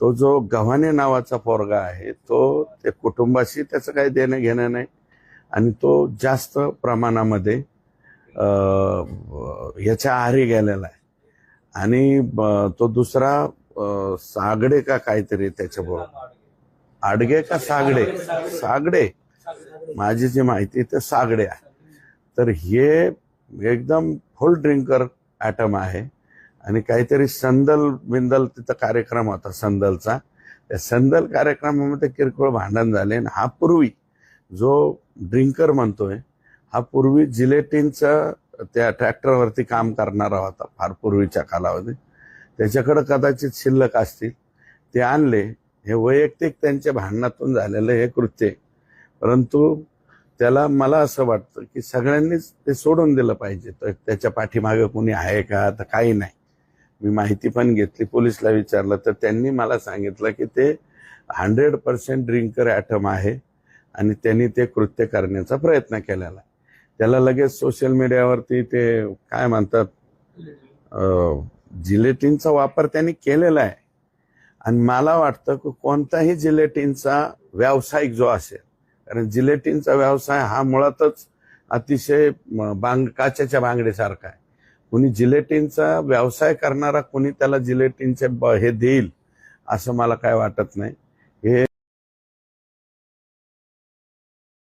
तो जो गव्हाणे नावाचा पोरगा आहे तो ते कुटुंबाशी त्याचं काही देणं घेणं नाही. आणि तो जास्त प्रमाणामध्ये याच्या आहारी गेलेला आहे. आणि ब- तो दुसरा सागडे का काहीतरी त्याच्याबरोबर आडगे का सागडे? सागडे. माझी जी माहिती ते सागडे आहे. तर हे एकदम फुल ड्रिंकर ॲटम आहे. आणि काहीतरी संदल बिंदल तिथं कार्यक्रम होता संदलचा. त्या संदल कार्यक्रमामध्ये किरकोळ भांडण झाले आणि हा पूर्वी जो ड्रिंकर म्हणतोय हा पूर्वी जिलेटिनचं त्या ट्रॅक्टरवरती काम करणारा होता फार पूर्वीच्या कालावधी त्याच्याकडं कदाचित शिल्लक असतील. ते आणले. हे वैयक्तिक त्यांच्या भांडणातून झालेलं हे कृत्य. परंतु त्याला मला असं वाटतं की सगळ्यांनीच ते सोडून दिलं पाहिजे. तर त्याच्या पाठीमागे कोणी आहे का? तर काही नाही. मी माहिती पण घेतली पोलिसला विचारलं. तर त्यांनी मला सांगितलं की ते हंड्रेड पर्सेंट ड्रिंकर ॲटम आहे आणि त्यांनी ते कृत्य करण्याचा प्रयत्न केलेला आहे. त्याला लगेच सोशल मीडियावरती ते काय म्हणतात जिलेटिनचा वापर त्यांनी केलेला आहे. आणि मला वाटतं की कोणताही जिलेटिनचा व्यावसायिक जो असेल कारण जिलेटिनचा व्यवसाय हा मुळातच अतिशय बांग काचेच्या बांगडीसारखा आहे. कुणी जिलेटिनचा व्यवसाय करणारा कुणी त्याला जिलेटिनचे ब- हे देईल असं मला काय वाटत नाही. हे